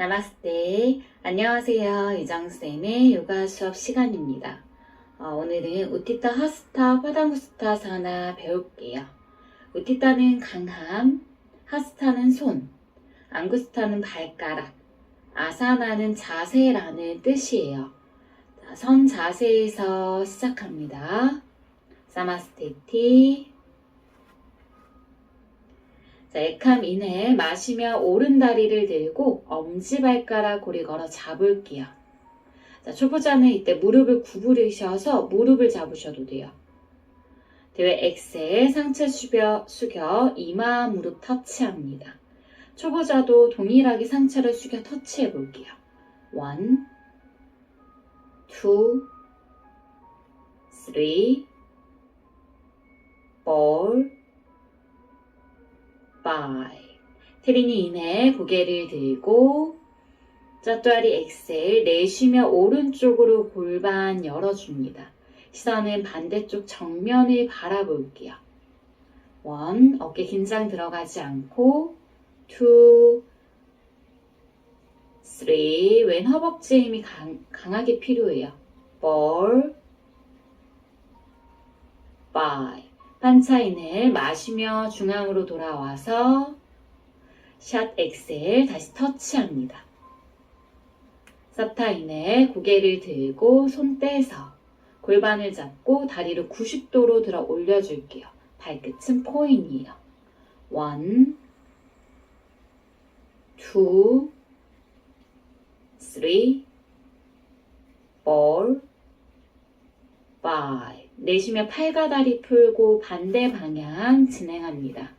나마스테. 안녕하세요. 이정쌤의 요가 수업 시간입니다. 어, 오늘은 우티타 하스타 파다무스타 사나 배울게요. 우티타는 강함, 하스타는 손, 앙구스타는 발가락, 아사나는 자세라는 뜻이에요. 자, 선 자세에서 시작합니다. 사마스테티. 자, 에캄 이내 마시며 오른 다리를 들고 엄지발가락 고리 걸어 잡을게요. 자, 초보자는 이때 무릎을 구부리셔서 무릎을 잡으셔도 돼요. 대회 X에 상체 숙여, 숙여 이마 무릎 터치합니다. 초보자도 동일하게 상체를 숙여 터치해 볼게요. 원, 투, 쓰리, 볼, five. 트리니 이내 고개를 들고 짜뚜아리 엑셀 내쉬며 오른쪽으로 골반 열어줍니다. 시선은 반대쪽 정면을 바라볼게요. 원, 어깨 긴장 들어가지 않고 two, three, 왼 허벅지에 힘이 강, 강하게 필요해요. four, 3차인을 마시며 중앙으로 돌아와서 샷 엑셀 다시 터치합니다. 쌉타인의 고개를 들고 손 떼서 골반을 잡고 다리를 90도로 들어 올려줄게요. 발끝은 포인이에요. 원, 투, 쓰리, 볼, 파이. 내쉬며 팔과 다리 풀고 반대 방향 진행합니다.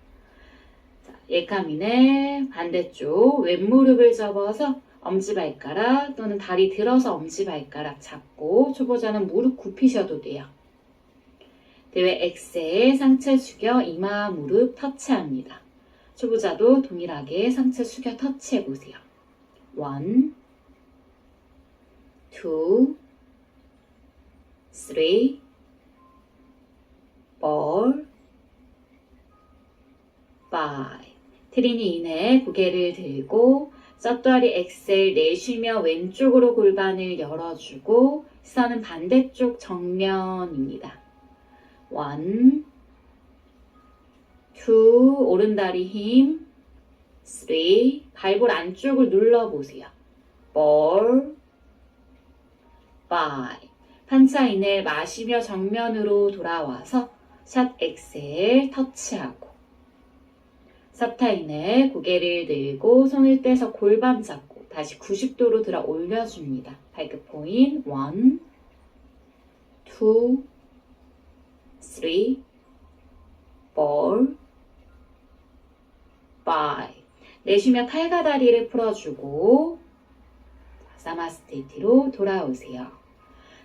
자, 예카민의 반대쪽 왼무릎을 접어서 엄지발가락 또는 다리 들어서 엄지발가락 잡고 초보자는 무릎 굽히셔도 돼요. 대회 X에 상체 숙여 이마 무릎 터치합니다. 초보자도 동일하게 상체 숙여 터치해 보세요. 원, 투, 쓰리, 볼, 파이. 트리니 이내 고개를 들고 쩌뚜아리 엑셀 내쉬며 왼쪽으로 골반을 열어주고 시선은 반대쪽 정면입니다. 원, 투, 오른다리 힘, 쓰리, 발볼 안쪽을 눌러보세요. 볼, 파이. 판차인을 마시며 정면으로 돌아와서 샷 엑셀 터치하고 섭타인을 고개를 들고 손을 떼서 골반 잡고 다시 90도로 들어 올려줍니다. 발끝 포인 1, 2, 3, 4, 5 내쉬며 팔과 다리를 풀어주고 사마스테티로 돌아오세요.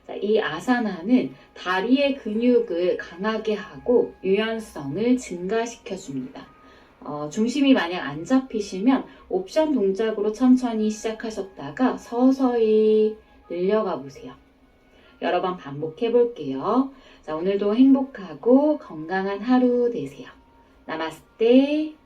자, 이 아사나는 다리의 근육을 강하게 하고 유연성을 증가시켜 줍니다. 어, 중심이 만약 안 잡히시면 옵션 동작으로 천천히 시작하셨다가 서서히 늘려가 보세요. 여러 번 반복해 볼게요. 자, 오늘도 행복하고 건강한 하루 되세요. 나마스테.